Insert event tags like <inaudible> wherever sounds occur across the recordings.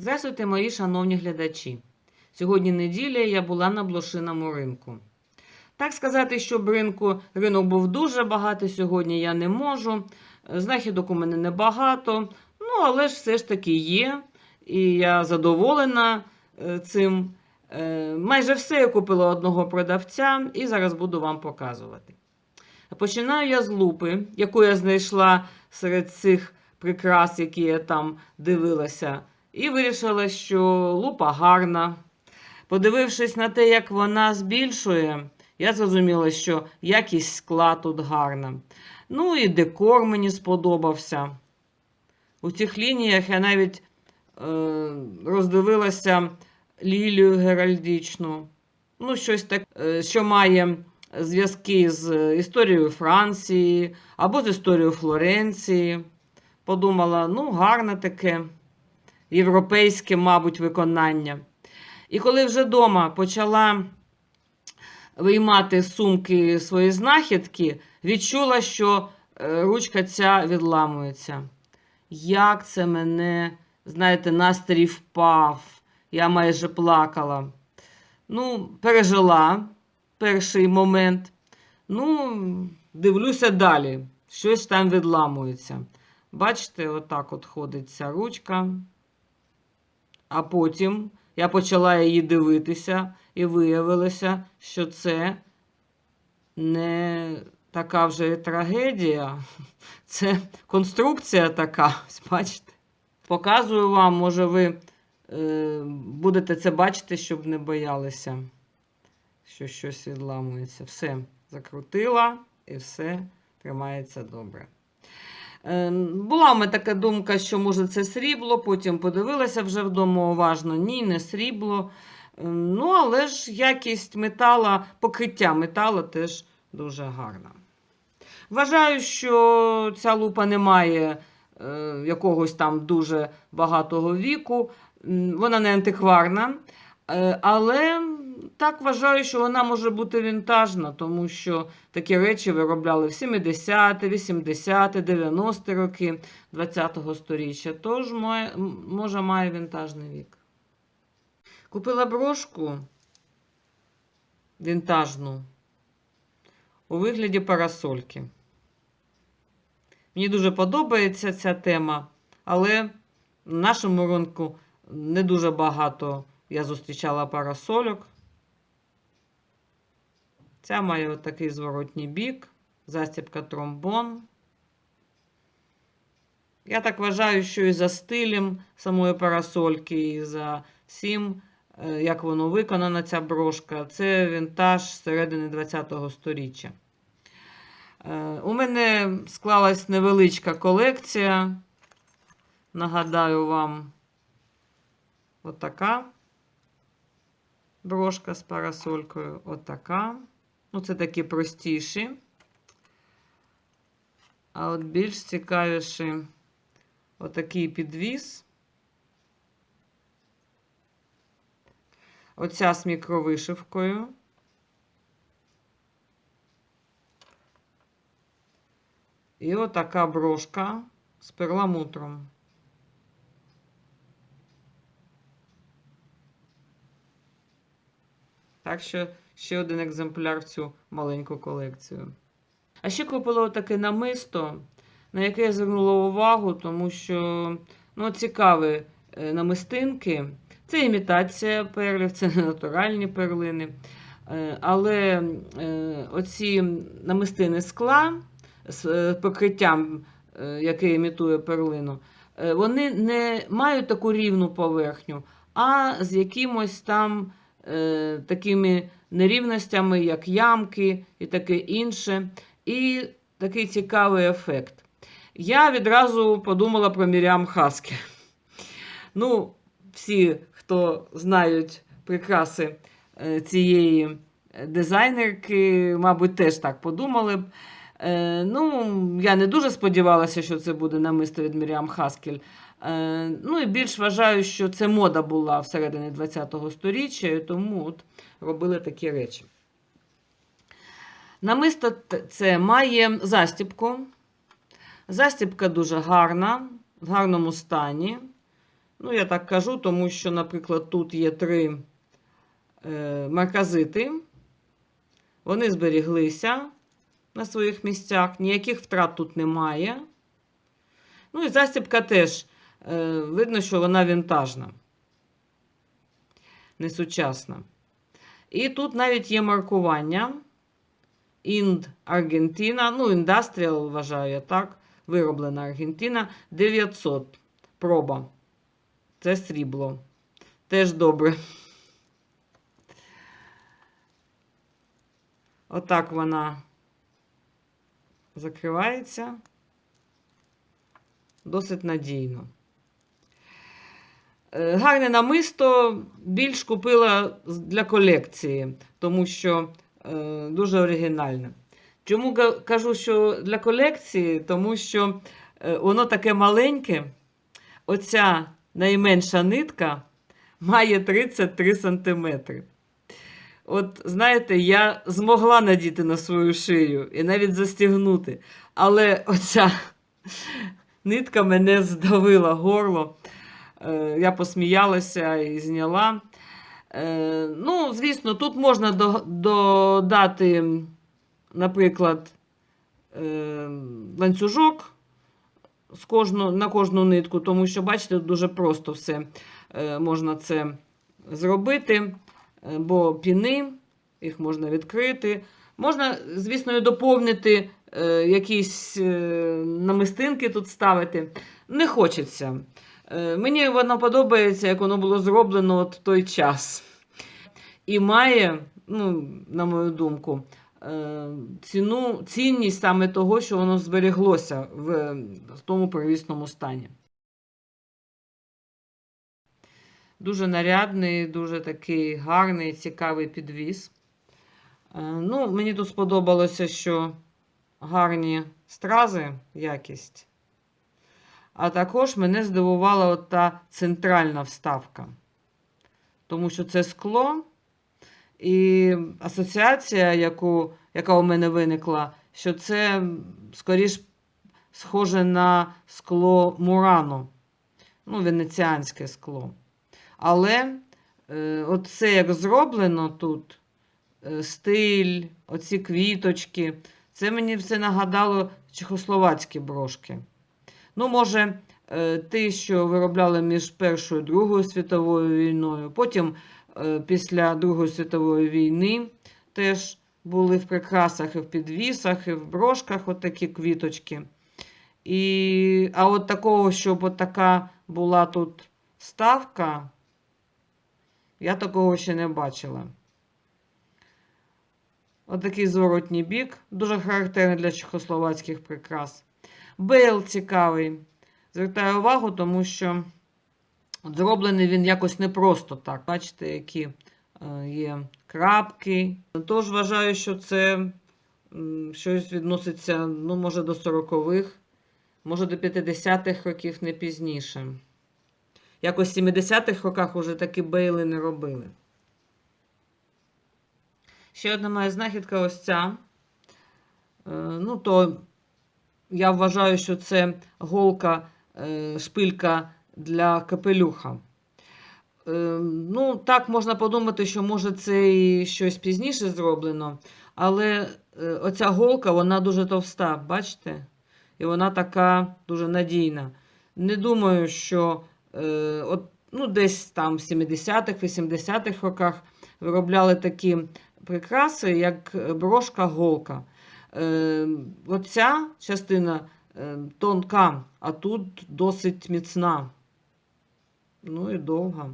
Здравствуйте, мої шановні глядачі. Сьогодні неділя я була на блошиному ринку. Так сказати, щоб ринку, ринок був дуже багатий сьогодні, я не можу. Знахідок у мене небагато, ну але ж все ж таки є. І я задоволена е, цим. Е, Майже все я купила одного продавця і зараз буду вам показувати. Починаю я з лупи, яку я знайшла серед цих прикрас, які я там дивилася, і вирішила, що лупа гарна. Подивившись на те, як вона збільшує, я зрозуміла, що якість скла тут гарна. Ну і декор мені сподобався. У цих лініях я навіть е, роздивилася лілію геральдичну. Ну, щось таке, що має зв'язки з історією Франції або з історією Флоренції. Подумала, ну, гарне таке європейське, мабуть, виконання. І коли вже вдома почала виймати сумки свої знахідки, відчула, що е, ручка ця відламується. Як це мене, знаєте, настрій впав. Я майже плакала. Ну, пережила перший момент. Ну, дивлюся далі. Щось там відламується. Бачите, отак от ходить ця ручка. А потім я почала її дивитися, і виявилося, що це не така вже трагедія. <laughs> Це конструкція така. <laughs> Бачите? Показую вам, може, ви е, будете це бачити, щоб не боялися, що щось відламується. Все закрутила і все тримається добре. Е, Була в мене така думка, що може це срібло, потім подивилася вже вдома уважно. Ні, не срібло. Е, Ну, але ж якість метала, покриття металу теж дуже гарна. Вважаю, що ця лупа не має е, якогось там дуже багатого віку. Вона не антикварна, але так вважаю, що вона може бути вінтажна, тому що такі речі виробляли в 70-ті, 80-ті, 90-ті роки ХХ століття. Тож, може, має вінтажний вік. Купила брошку вінтажну у вигляді парасольки. Мені дуже подобається ця тема, але в нашому ринку не дуже багато я зустрічала парасольок. Ця має отакий зворотній бік, застібка тромбон. Я так вважаю, що і за стилем самої парасольки, і за всім, е, як воно виконана, ця брошка, це вінтаж середини ХХ століття. Е, У мене склалась невеличка колекція. Нагадаю вам, отака брошка з парасолькою, отака. Ну, це такі простіші. А от більш цікавіші отакий підвіс. Оця з мікровишивкою. І отака брошка з перламутром. Так що ще один екземпляр в цю маленьку колекцію. А ще купила таке намисто, на яке я звернула увагу, тому що ну, цікаві е, намистинки. Це імітація перлів, <laughs> це не натуральні перлини. Е, Але е, оці намистини скла з покриттям, яке імітує перлину, вони не мають таку рівну поверхню, а з якимось там е, такими нерівностями, як ямки і таке інше. І такий цікавий ефект. Я відразу подумала про Мірям Хаскі. Ну, всі, хто знають прикраси е, цієї дизайнерки, мабуть, теж так подумали б. Е, ну, я не дуже сподівалася, що це буде намисто від Міріам Хаскель. Е, ну і більш вважаю, що це мода була всередині ХХ століття, і тому от робили такі речі. Намисто це має застібку. Застібка дуже гарна, в гарному стані. Ну, я так кажу, тому що, наприклад, тут є три е, марказити. Вони зберіглися на своїх місцях, ніяких втрат тут немає. Ну і застібка теж видно, що вона вінтажна, не сучасна. І тут навіть є маркування. Інд Аргентина, ну, індастріал, вважаю я так. Вироблена Аргентина 900 проба. Це срібло. Теж добре. Отак вона закривається. Досить надійно. Е, Гарне намисто більш купила для колекції, тому що е, дуже оригінальне. Чому кажу, що для колекції? Тому що е, воно таке маленьке. Оця найменша нитка має 33 сантиметри. От, знаєте, я змогла надіти на свою шию і навіть застігнути. Але оця <laughs> нитка мене здавила горло. Е, Я посміялася і зняла. Е, Ну, звісно, тут можна додати, наприклад, е, ланцюжок з кожну, на кожну нитку, тому що, бачите, дуже просто все можна це зробити, бо піни, їх можна відкрити. Можна, звісно, і доповнити якісь намистинки тут ставити. Не хочеться. Е, Мені воно подобається, як воно було зроблено от в той час. І має, ну, на мою думку, е, ціну, цінність саме того, що воно збереглося в, в тому первісному стані. Дуже нарядний, дуже такий гарний, цікавий підвіз. Е, Ну, мені тут сподобалося, що гарні стрази, якість. А також мене здивувала от та центральна вставка. Тому що це скло. І асоціація, яку, яка у мене виникла, що це скоріш схоже на скло Мурано, ну, венеціанське скло. Але е, от це як зроблено тут, е, стиль, оці квіточки, це мені все нагадало чехословацькі брошки. Ну, може, е, ті, що виробляли між Першою і Другою світовою війною, потім е, після Другої світової війни теж були в прикрасах і в підвісах, і в брошках от такі квіточки. І, а от такого, щоб така була тут ставка, я такого ще не бачила. Отакий зворотній бік, дуже характерний для чехословацьких прикрас. Бейл цікавий. Звертаю увагу, тому що зроблений він якось не просто так. Бачите, які е, є крапки. Тож вважаю, що це щось відноситься, ну, може, до 40-х, може, до 50-х років, не пізніше. Якось в 70-х роках уже такі бейли не робили. Ще одна моя знахідка ось ця. Е, Ну, то я вважаю, що це голка, е, шпилька для капелюха. Е, Ну, так можна подумати, що може це і щось пізніше зроблено, але е, оця голка, вона дуже товста, бачите? І вона така дуже надійна. Не думаю, що от, ну, десь там в 70-х, 80-х роках виробляли такі прикраси, як брошка-голка. Е, оця частина е, тонка, а тут досить міцна. Ну і довга.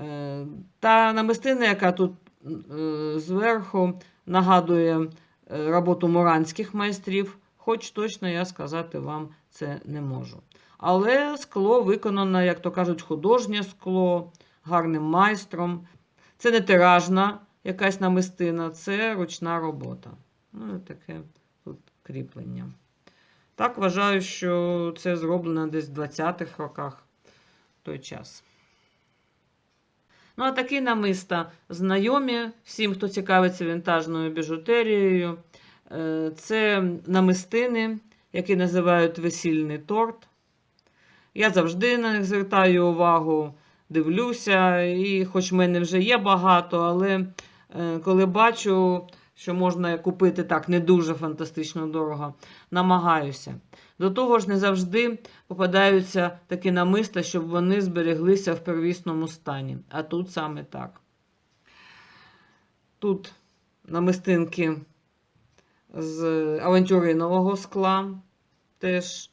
Е, та намистина, яка тут е, зверху нагадує е, роботу муранських майстрів, хоч точно я сказати вам це не можу. Але скло виконано, як то кажуть, художнє скло, гарним майстром. Це не тиражна якась намистина, це ручна робота. Ну, таке тут кріплення. Так вважаю, що це зроблено десь в 20-х роках той час. Ну, а такі намиста знайомі всім, хто цікавиться вінтажною біжутерією. Е, Це намистини, які називають весільний торт. Я завжди на них звертаю увагу, дивлюся, і хоч в мене вже є багато, але коли бачу, що можна купити так не дуже фантастично дорого, намагаюся. До того ж, не завжди попадаються такі намиста, щоб вони збереглися в первісному стані. А тут саме так. Тут намистинки з авантюринового скла. Теж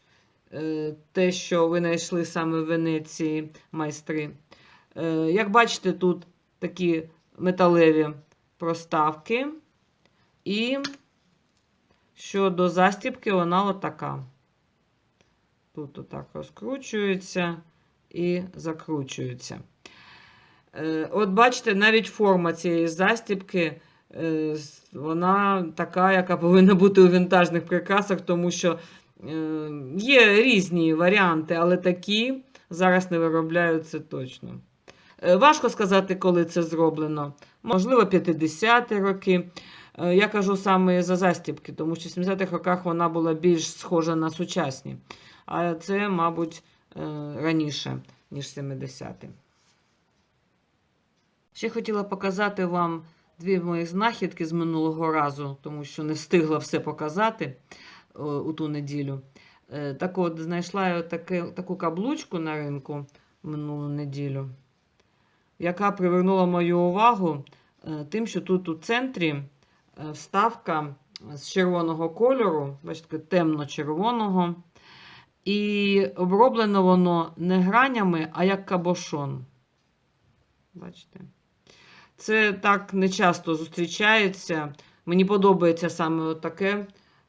е, те, що ви знайшли саме в Венеції майстри. Е, Як бачите, тут такі металеві проставки. І щодо застібки, вона отака. Тут отак розкручується і закручується. Е, От бачите, навіть форма цієї застібки, е, вона така, яка повинна бути у вінтажних прикрасах, тому що е, є різні варіанти, але такі зараз не виробляються точно. Е, Важко сказати, коли це зроблено. Можливо, 50-ті роки. Е, Я кажу саме за застібки, тому що в 70-х роках вона була більш схожа на сучасні. А це, мабуть, е, раніше, ніж 70-ті. Ще хотіла показати вам дві мої знахідки з минулого разу, тому що не встигла все показати у ту неділю. Так от, знайшла я таке, таку каблучку на ринку минулу неділю, яка привернула мою увагу е, тим, що тут у центрі е, вставка з червоного кольору, бачите, темно-червоного. І оброблено воно не гранями, а як кабошон. Бачите? Це так не часто зустрічається. Мені подобається саме таке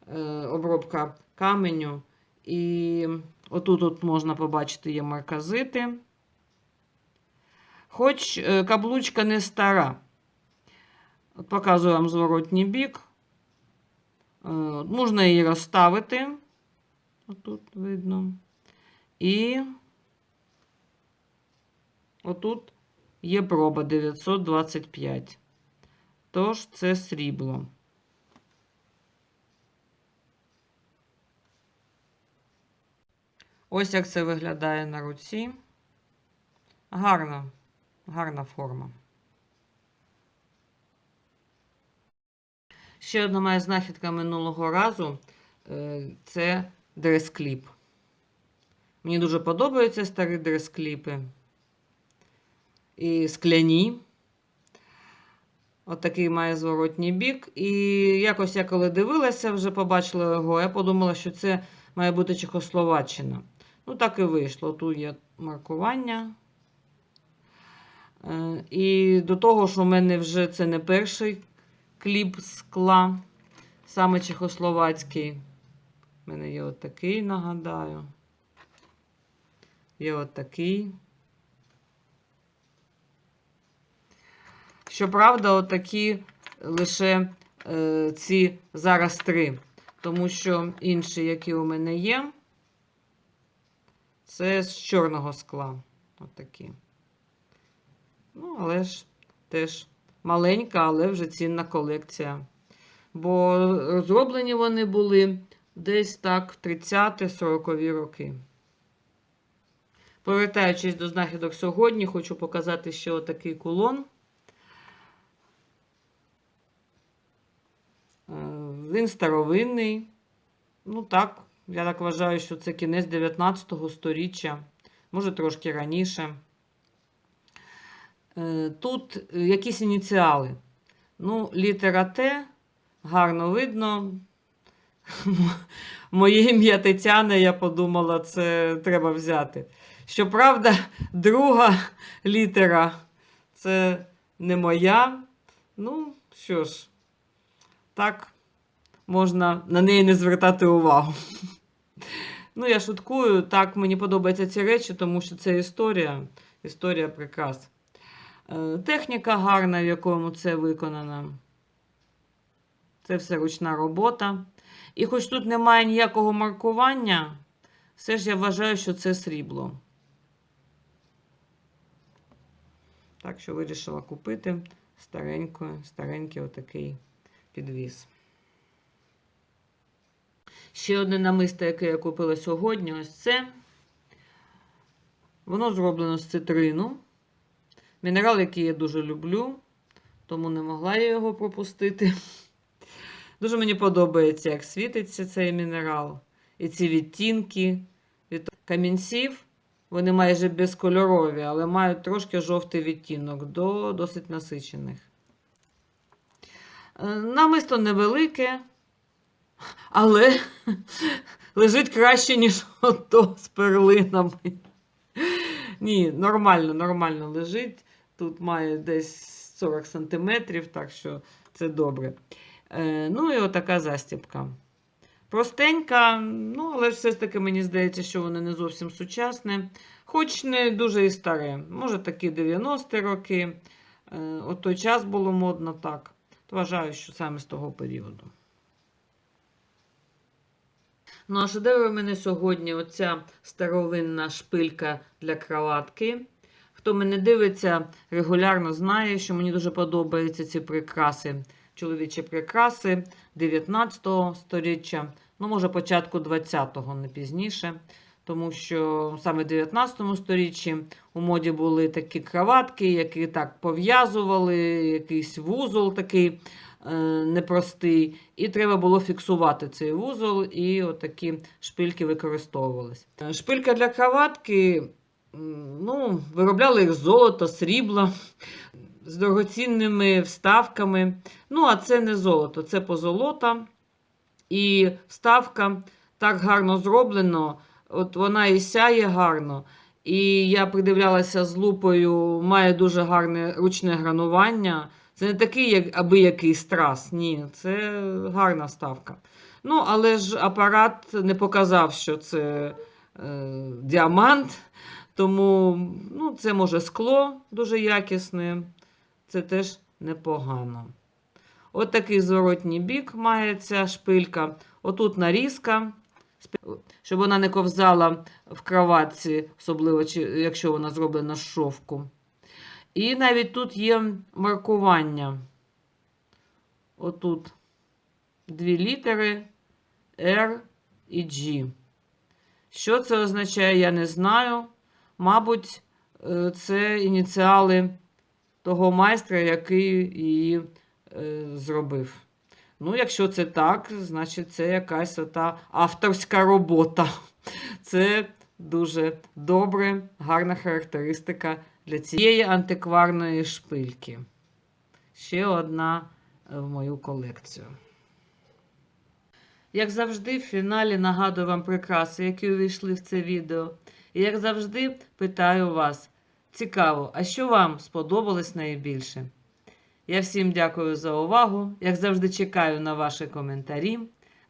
е, обробка каменю. І отут от можна побачити є марказити. Хоч е, каблучка не стара. От показую вам зворотній бік. Е, можна її розставити. Отут видно. І отут є проба 925. Тож це срібло. Ось як це виглядає на руці. Гарна, гарна форма. Ще одна моя знахідка минулого разу е, це дрес-кліп. Мені дуже подобаються старі дрес-кліпи. І скляні. Отакий має зворотній бік. І якось я коли дивилася, вже побачила його, я подумала, що це має бути Чехословаччина. Ну, так і вийшло. Тут є маркування. Е, І до того, що в мене вже це не перший кліп скла, саме чехословацький. У мене є отакий, нагадаю. Є отакий. Щоправда, отакі лише е, ці зараз три. Тому що інші, які у мене є, це з чорного скла. Отакі. Ну, але ж теж маленька, але вже цінна колекція. Бо розроблені вони були десь так в 30-40 роки. Повертаючись до знахідок сьогодні, хочу показати ще отакий кулон. Е, Він старовинний. Ну так, я так вважаю, що це кінець 19 століття, може трошки раніше. Е, Тут якісь ініціали. Ну, літера Т гарно видно. <laughs> Моє ім'я Тетяна, я подумала, це треба взяти. Щоправда, друга літера це не моя. Ну, що ж, так, можна на неї не звертати увагу. <laughs> Ну, я шуткую, так мені подобаються ці речі, тому що це історія, історія прикрас. Е, Техніка гарна, в якому це виконано. Це все ручна робота. І хоч тут немає ніякого маркування, все ж я вважаю, що це срібло. Так що вирішила купити старенький, старенький отакий підвіз. Ще одне намисто, яке я купила сьогодні, ось це. Воно зроблено з цитрину. Мінерал, який я дуже люблю, тому не могла я його пропустити. Дуже мені подобається, як світиться цей мінерал. І ці відтінки від камінців. Вони майже безкольорові, але мають трошки жовтий відтінок до досить насичених. Е, Намисто невелике, але <laughs> лежить краще, ніж ото з перлинами. Ні, нормально, нормально лежить. Тут має десь 40 см, так що це добре. Е, ну і отака застібка. Простенька, ну, але все ж таки мені здається, що воно не зовсім сучасне. Хоч не дуже і старе. Може, такі 90-ті роки. Е, От той час було модно так. Вважаю, що саме з того періоду. Ну, а шедевр у мене сьогодні оця старовинна шпилька для кроватки. Хто мене дивиться, регулярно знає, що мені дуже подобаються ці прикраси. Чоловічі прикраси 19 століття, ну, може, початку 20-го, не пізніше. Тому що саме в 19 сторіччі у моді були такі кроватки, які так пов'язували, якийсь вузол такий е, непростий. І треба було фіксувати цей вузол, і отакі шпильки використовувались. Шпилька для кроватки, ну, виробляли їх з золота, з дорогоцінними вставками. Ну, а це не золото, це позолота. І вставка так гарно зроблено. От вона і сяє гарно. І я придивлялася з лупою, має дуже гарне ручне гранування. Це не такий, як аби який страс. Ні, це гарна вставка. Ну, але ж апарат не показав, що це е, діамант. Тому ну, це може скло дуже якісне. Це теж непогано. От такий зворотній бік має ця шпилька. Отут нарізка, щоб вона не ковзала в кроватці, особливо якщо вона зроблена з шовку. І навіть тут є маркування. Отут дві літери R і G. Що це означає, я не знаю. Мабуть, е, це ініціали того майстра, який її е, зробив. Ну, якщо це так, значить це якась ота авторська робота. Це дуже добре, гарна характеристика для цієї антикварної шпильки. Ще одна е, в мою колекцію. Як завжди, в фіналі нагадую вам прикраси, які увійшли в це відео. І як завжди, питаю вас: цікаво, а що вам сподобалось найбільше? Я всім дякую за увагу. Як завжди, чекаю на ваші коментарі.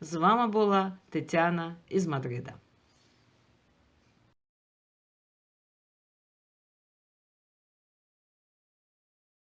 З вами була Тетяна із Мадрида.